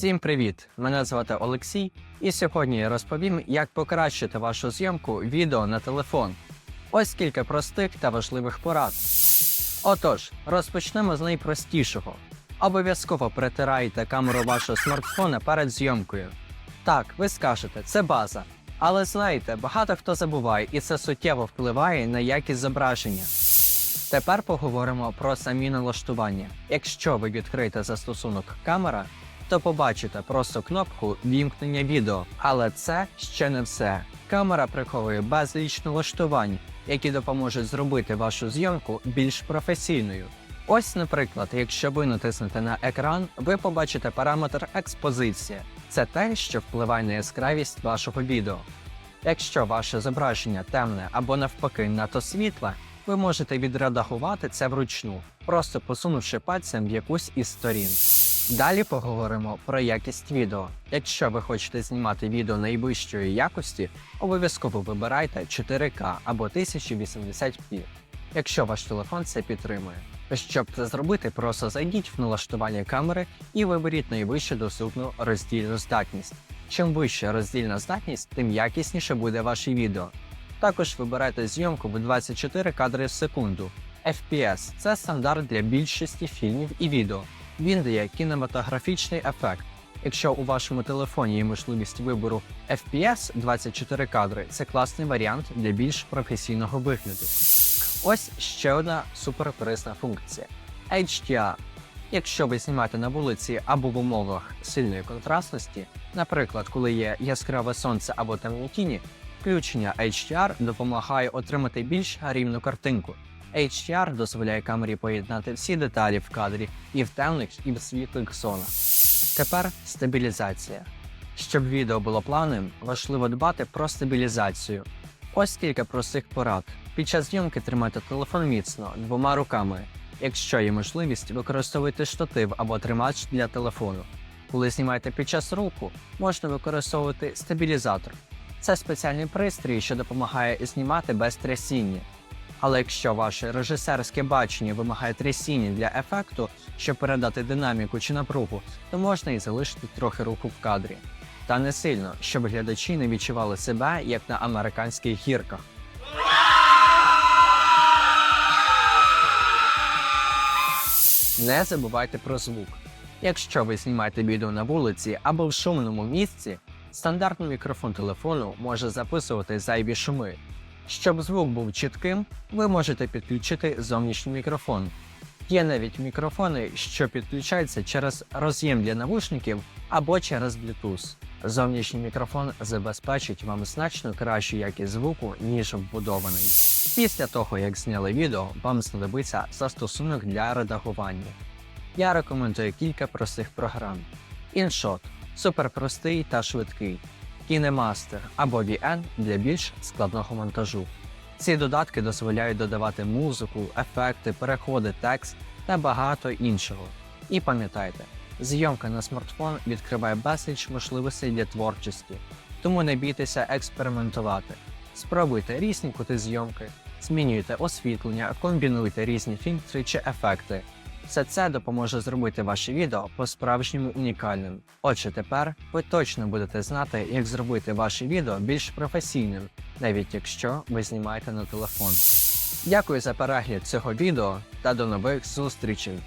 Всім привіт! Мене звати Олексій, і сьогодні я розповім, як покращити вашу зйомку відео на телефон. Ось кілька простих та важливих порад. Отож, розпочнемо з найпростішого. Обов'язково притирайте камеру вашого смартфона перед зйомкою. Так, ви скажете, це база. Але знаєте, багато хто забуває, і це суттєво впливає на якість зображення. Тепер поговоримо про самі налаштування. Якщо ви відкриєте застосунок камера, то побачите просто кнопку вімкнення відео. Але це ще не все. Камера приховує безліч налаштувань, які допоможуть зробити вашу зйомку більш професійною. Ось, наприклад, якщо ви натиснете на екран, ви побачите параметр експозиція. Це те, що впливає на яскравість вашого відео. Якщо ваше зображення темне або навпаки надто світле, ви можете відредагувати це вручну, просто посунувши пальцем в якусь із сторін. Далі поговоримо про якість відео. Якщо ви хочете знімати відео найвищої якості, обов'язково вибирайте 4К або 1080p, якщо ваш телефон це підтримує. Щоб це зробити, просто зайдіть в налаштування камери і виберіть найвищу доступну роздільну здатність. Чим вища роздільна здатність, тим якісніше буде ваше відео. Також вибирайте зйомку в 24 кадри в секунду. FPS – це стандарт для більшості фільмів і відео. Він дає кінематографічний ефект. Якщо у вашому телефоні є можливість вибору FPS 24 кадри, це класний варіант для більш професійного вигляду. Ось ще одна суперкорисна функція HDR. Якщо ви знімаєте на вулиці або в умовах сильної контрастності, наприклад, коли є яскраве сонце або темні тіні, включення HDR допомагає отримати більш рівну картинку. HDR дозволяє камері поєднати всі деталі в кадрі і в темних, і в світлих зонах. Тепер стабілізація. Щоб відео було плавним, важливо дбати про стабілізацію. Ось кілька простих порад. Під час зйомки тримайте телефон міцно двома руками. Якщо є можливість, використовуйте штатив або тримач для телефону. Коли знімаєте під час руху, можна використовувати стабілізатор. Це спеціальний пристрій, що допомагає знімати без трясіння. Але якщо ваше режисерське бачення вимагає трясіння для ефекту, щоб передати динаміку чи напругу, то можна і залишити трохи руху в кадрі. Та не сильно, щоб глядачі не відчували себе як на американських гірках. Не забувайте про звук. Якщо ви знімаєте відео на вулиці або в шумному місці, стандартний мікрофон телефону може записувати зайві шуми. Щоб звук був чітким, ви можете підключити зовнішній мікрофон. Є навіть мікрофони, що підключаються через роз'єм для навушників або через Bluetooth. Зовнішній мікрофон забезпечить вам значно кращу якість звуку, ніж вбудований. Після того, як зняли відео, вам знадобиться застосунок для редагування. Я рекомендую кілька простих програм. InShot – суперпростий та швидкий. KineMaster або VN для більш складного монтажу. Ці додатки дозволяють додавати музику, ефекти, переходи, текст та багато іншого. І пам'ятайте, зйомка на смартфон відкриває безліч можливостей для творчості, тому не бійтеся експериментувати. Спробуйте різні кути зйомки, змінюйте освітлення, комбінуйте різні фільтри чи ефекти. Все це допоможе зробити ваше відео по-справжньому унікальним. Отже, тепер ви точно будете знати, як зробити ваше відео більш професійним, навіть якщо ви знімаєте на телефон. Дякую за перегляд цього відео та до нових зустрічей!